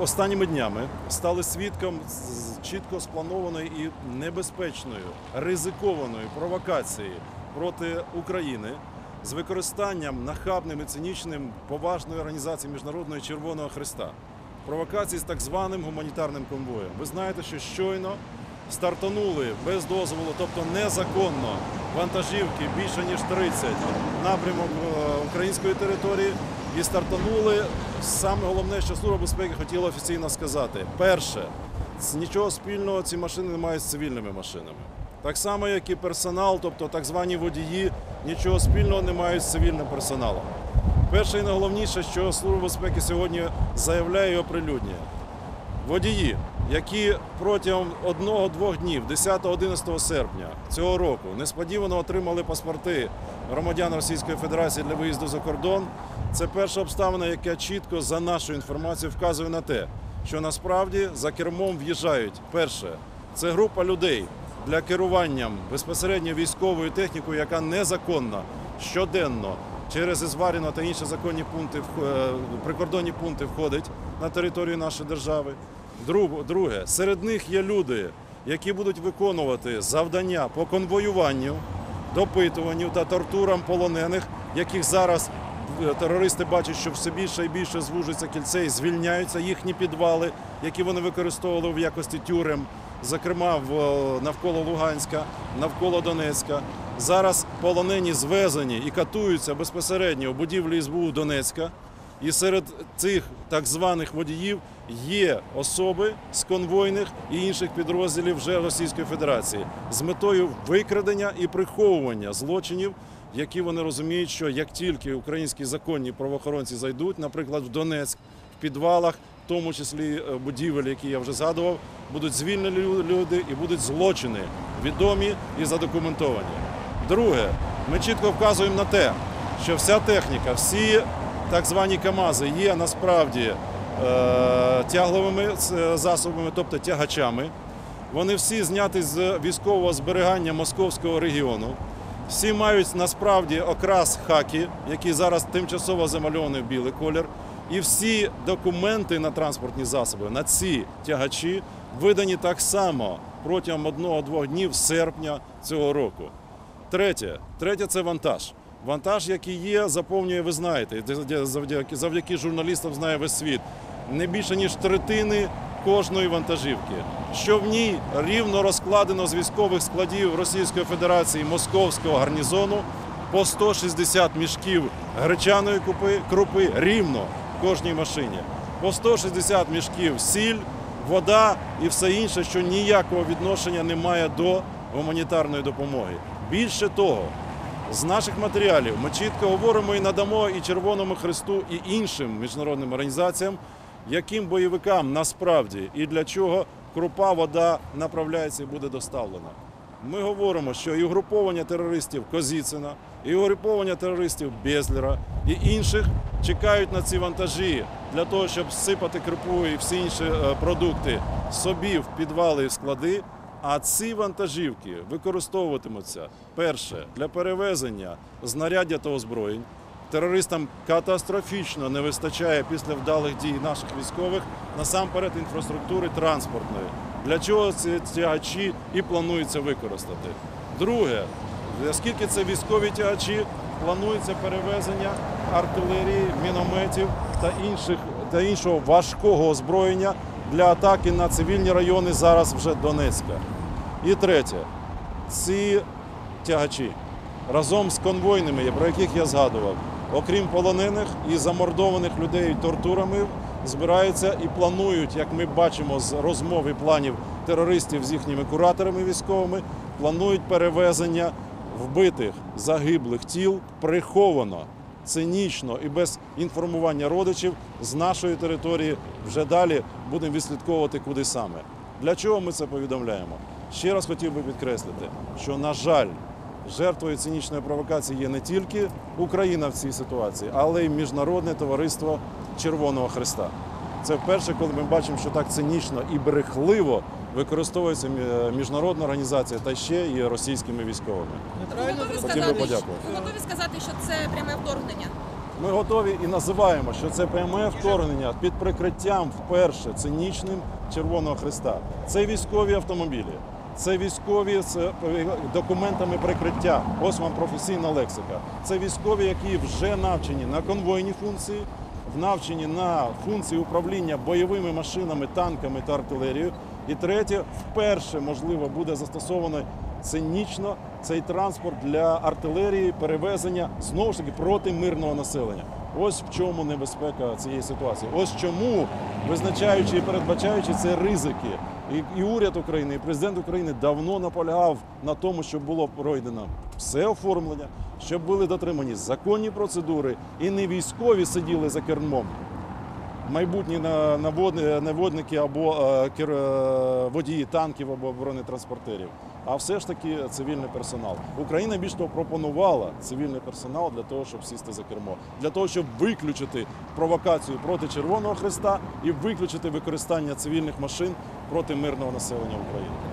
останніми днями стали свідком чітко спланованої і небезпечної, ризикованої провокації проти України з використанням нахабним і цинічним поважної організації Міжнародного Червоного Христа. Провокації з так званим гуманітарним конвоєм. Ви знаєте, що щойно стартанули без дозволу, тобто незаконно вантажівки більше ніж 30 напрямок е, української території. І стартанули. Саме головне, що Служба безпеки хотіла офіційно сказати: перше, нічого спільного ці машини не мають з цивільними машинами. Так само, як і персонал, тобто так звані водії, нічого спільного не мають з цивільним персоналом. Перше і найголовніше, що Служба безпеки сьогодні заявляє і оприлюднює. Водії, які протягом одного-двох днів, 10-11 серпня цього року, несподівано отримали паспорти громадян Російської Федерації для виїзду за кордон, це перша обставина, яка чітко за нашою інформацією вказує на те, що насправді за кермом в'їжджають перше. Це група людей для керування безпосередньо військовою технікою, яка незаконно щоденно через Ізваріно та інші законні пункти е, прикордонні пункти входить на територію нашої держави. Друге, серед них є люди, які будуть виконувати завдання по конвоюванню, допитуванню та тортурам полонених, яких зараз терористи бачать, що все більше і більше звужується кільце і звільняються їхні підвали, які вони використовували в якості тюрем, зокрема е, навколо Луганська, навколо Донецька. Зараз полонені звезені і катуються безпосередньо у будівлі СБУ Донецька. І серед цих так званих водіїв є особи з конвойних і інших підрозділів вже Російської Федерації з метою викрадення і приховування злочинів, які вони розуміють, що як тільки українські законні правоохоронці зайдуть, наприклад, в Донецьк, в підвалах, в тому числі е, будівель, які я вже згадував, будуть звільнені люди і будуть злочини відомі і задокументовані. Друге, ми чітко вказуємо на те, що вся техніка, всі так звані КАМАЗи є насправді е, тягловими е, засобами, тобто тягачами. Вони всі зняті з військового зберігання московського регіону. Всі мають насправді окрас хакі, який зараз тимчасово замальований в білий колір. І всі документи на транспортні засоби на ці тягачі видані так само протягом одного-двох днів серпня цього року. Третє, третє це вантаж. Вантаж, який є, заповнює, ви знаєте, завдяки, завдяки журналістам знає весь світ. Не більше ніж третини кожної вантажівки. Що в ній рівно розкладено з військових складів Російської Федерації Московського гарнізону по 160 мішків гречаної крупи рівно в кожній машині, по 160 мішків сіль, вода і все інше, що ніякого відношення не має до гуманітарної допомоги. Більше того, з наших матеріалів ми чітко говоримо і надамо і Червоному Христу, і іншим міжнародним організаціям, яким бойовикам насправді і для чого крупа вода направляється і буде доставлена. Ми говоримо, що і угруповання терористів Козіцина, і угруповання терористів Безлера і інших чекають на ці вантажі для того, щоб сипати крупу і всі інші е, продукти собі в підвали і склади. А ці вантажівки використовуватимуться перше для перевезення знаряддя та озброєнь. Терористам катастрофічно не вистачає після вдалих дій наших військових насамперед інфраструктури транспортної. Для чого ці тягачі і планується використати? Друге, оскільки це військові тягачі, планується перевезення артилерії, мінометів та інших та іншого важкого озброєння для атаки на цивільні райони зараз вже Донецька. І третє, ці тягачі разом з конвойними, про яких я згадував, окрім полонених і замордованих людей тортурами, збираються і планують, як ми бачимо з розмов і планів терористів з їхніми кураторами військовими, планують перевезення вбитих загиблих тіл приховано, цинічно і без інформування родичів з нашої території. Вже далі будемо відслідковувати, куди саме. Для чого ми це повідомляємо? Ще раз хотів би підкреслити, що, на жаль, жертвою цинічної провокації є не тільки Україна в цій ситуації, але й міжнародне товариство Червоного Христа. Це вперше, коли ми бачимо, що так цинічно і брехливо використовується міжнародна організація та ще і російськими військовими. Хотів би подякувати. ви готові сказати, що це пряме вторгнення? Ми готові і називаємо, що це пряме вторгнення під прикриттям вперше цинічним Червоного Христа. Це військові автомобілі, це військові з е, документами прикриття. Ось вам професійна лексика. Це військові, які вже навчені на конвойні функції, навчені на функції управління бойовими машинами, танками та артилерією. І третє, вперше можливо буде застосовано цинічно цей транспорт для артилерії, перевезення знову ж таки проти мирного населення. Ось в чому небезпека цієї ситуації. Ось чому, визначаючи і передбачаючи це ризики, і, і уряд України, і президент України давно наполягав на тому, щоб було пройдено все оформлення, щоб були дотримані законні процедури, і не військові сиділи за кермом, майбутні на- наводни- наводники або е, е, водії танків або бронетранспортерів, а все ж таки цивільний персонал. Україна більш того пропонувала цивільний персонал для того, щоб сісти за кермо, для того, щоб виключити провокацію проти Червоного Христа і виключити використання цивільних машин проти мирного населення України.